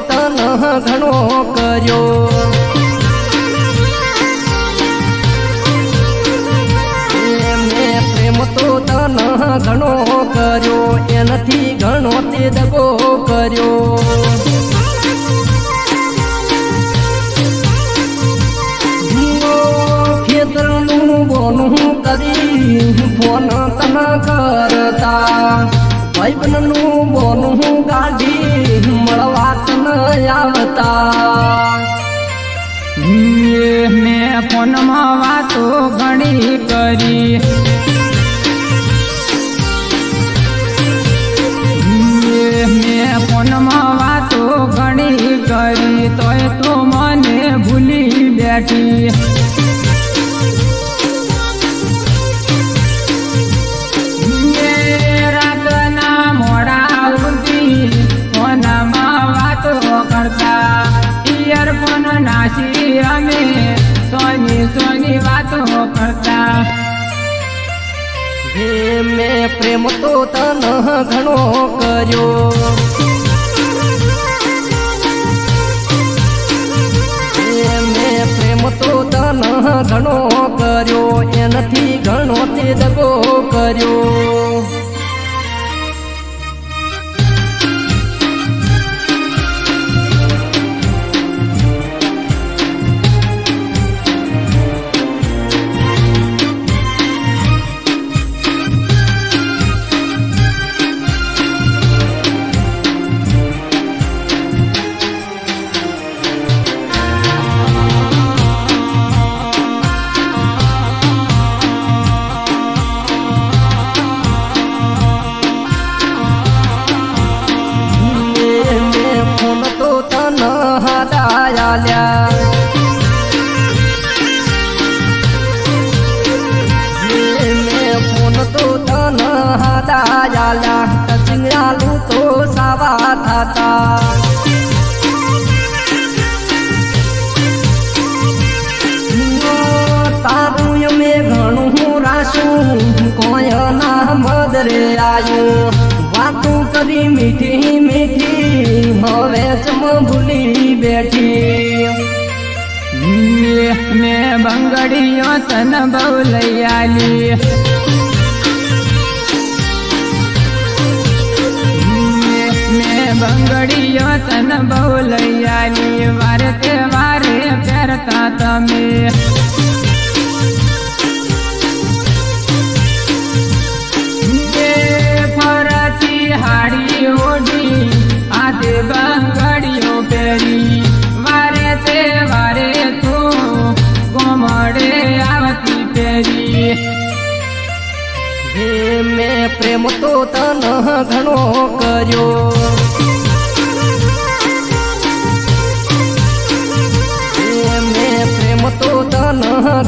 તન ઘણો કર્યો. પ્રેમ તો તન ઘણો કર્યો એનાથી ઘણો તે દગો કર્યો. ખેતરનું બોનું કરી ફોન તન કરતા ભાઈબંધનું બોનું ગાડી મળવા આવતા. મેં ફોનમાં વાતો કરતા. હે મેં પ્રેમ તો તન ઘણો કર્યો. પ્રેમ તો તન ઘણો કર્યો. એનાથી ઘણો તે દગો કર્યો. મેં ફોન તો તન હદાયાલ્યા સિંગરાલું તો સાવા મીઠી મીઠી હવે ચમ ભૂલી બેઠી. મેં બંગડીઓ તન બહુ લઈ આલી. બંગડીઓ તન બહુ લઈ વારે તે વારે પહેરતા તમે. હાડી ઓઢી આધે બંગડીઓ પહેરી, વારે તે વારે તું ગોમડે આવતી પહેરી. મેં પ્રેમ તો તન ઘણો કર્યો. તો તન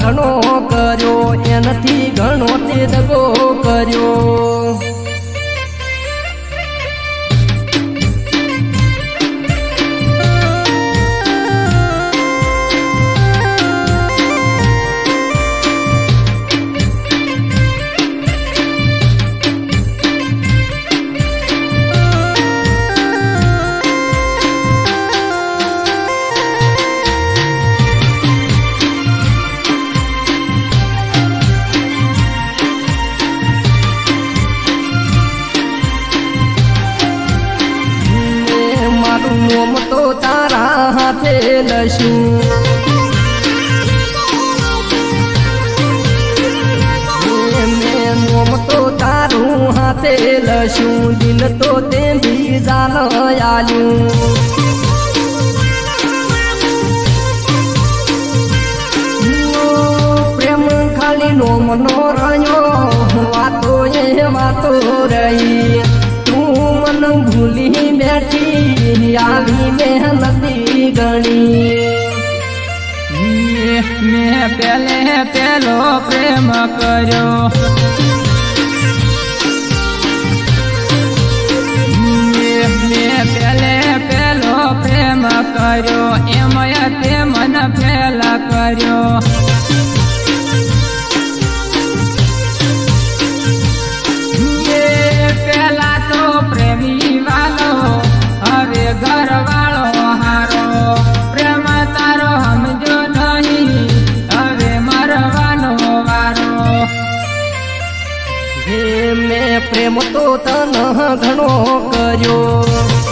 ઘણો કર્યો, એનાથી ઘણો તે દગો કર્યો. મોમ તો તારા હાથે લશું મોમ તો તારું હાથે લશું દિલ તો તે બીજા આલ્યું મનો રહ્યો. વાતો એ વાતો રહી. આવી મહેનતી ગણી. મેં પેલે પેલો પ્રેમ કર્યો. પેલે પેલો પ્રેમ કર્યો. એમય તે મન પેલા કર્યો. હે મેં પ્રેમ તો તન ઘણો કર્યો.